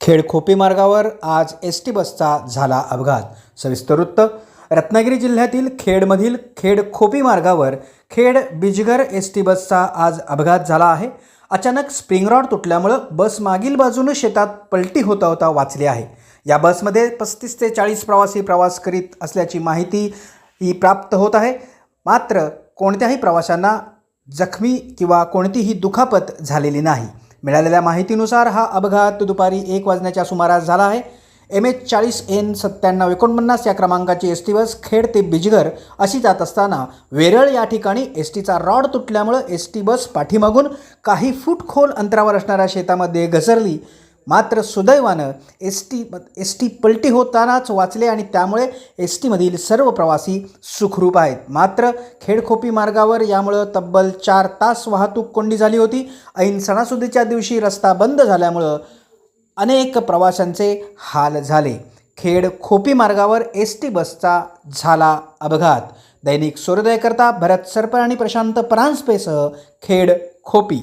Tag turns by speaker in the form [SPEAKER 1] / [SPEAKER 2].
[SPEAKER 1] खेड खोपी मार्गावर आज S T बसचा झाला अपघात. सविस्तर वृत्त रत्नागिरी जिल्ह्यातील खेडमधील खेड खोपी मार्गावर खेड बिजगर एस टी बसचा आज अपघात झाला आहे. अचानक स्प्रिंग रॉड तुटल्यामुळं बस मागील बाजूनं शेतात पलटी होता होता वाचली आहे. या बसमध्ये पस्तीस ते चाळीस प्रवासी प्रवास करीत असल्याची माहिती ही प्राप्त होत आहे. मात्र कोणत्याही प्रवाशांना जखमी किंवा कोणतीही दुखापत झालेली नाही. मिळालेल्या माहितीनुसार हा अपघात दुपारी एक वाजण्याच्या सुमारास झाला आहे. एम एच चाळीस एन सत्त्याण्णव एकोणपन्नास या क्रमांकाची एस टी बस खेड ते बिजगर अशी जात असताना वेरळ या ठिकाणी एस टीचा रॉड तुटल्यामुळं एस टी बस पाठीमागून काही फूट खोल अंतरावर असणाऱ्या शेतामध्ये घसरली. मात्र सुदैवानं एस टी एस टी पलटी होतानाच वाचले आणि त्यामुळे एस टीमधील सर्व प्रवासी सुखरूप आहेत. मात्र खेडखोपी मार्गावर यामुळं तब्बल चार तास वाहतूक कोंडी झाली होती. ऐन सणासुदीच्या दिवशी रस्ता बंद झाल्यामुळं अनेक प्रवाशांचे हाल झाले. खेड खोपी मार्गावर एस टी बसचा झाला अपघात. दैनिक सूर्योदयकरता भरत सरपर आणि प्रशांत परांजपेसह खेड खोपी